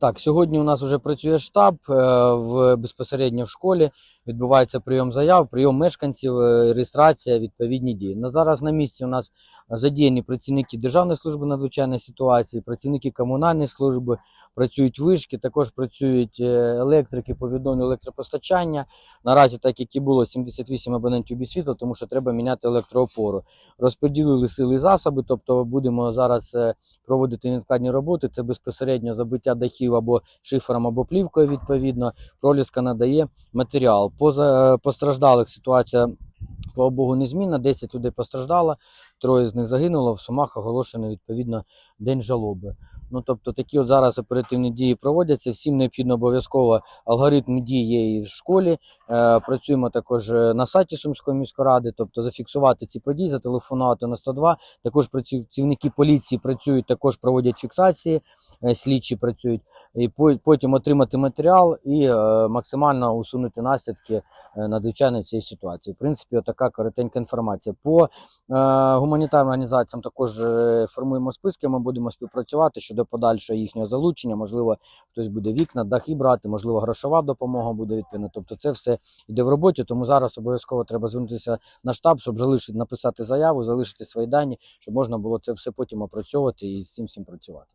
Так, сьогодні у нас вже працює штаб е, в безпосередньо в школі. Відбувається прийом заяв, прийом мешканців, е, реєстрація, відповідні дії. На зараз на місці у нас задіяні працівники Державної служби надзвичайної ситуації, працівники комунальної служби, працюють вишки, також працюють е, електрики по відновленню електропостачання. Наразі, так як і було, 78 абонентів без світла, тому що треба міняти електроопору. Розподілили сили і засоби, тобто будемо зараз е, проводити невідкладні роботи. Це безпосередньо забиття дахів або шифером, або плівкою. Відповідно, проліска надає матеріал. По за- постраждалих ситуація. Слава Богу, незмінна. 10 людей постраждало, троє з них загинуло. В Сумах оголошено відповідно день жалоби. Ну тобто такі от зараз оперативні дії проводяться. Всім необхідно обов'язково алгоритм дій є і в школі. Е, працюємо також е, на сайті Сумської міської ради, тобто зафіксувати ці події, зателефонувати на 102. Також працівники поліції працюють, також проводять фіксації, е, слідчі працюють, і потім отримати матеріал і е, максимально усунути наслідки е, надзвичайної цієї ситуації. В принципі, така коротенька інформація. По е, гуманітарним організаціям також е, формуємо списки. Ми будемо співпрацювати щодо подальшого їхнього залучення. Можливо, хтось буде вікна, дахи брати, можливо, грошова допомога буде відповідна. Тобто, це все йде в роботі. Тому зараз обов'язково треба звернутися на штаб, щоб залишити написати заяву, залишити свої дані, щоб можна було це все потім опрацьовувати і з цим всім працювати.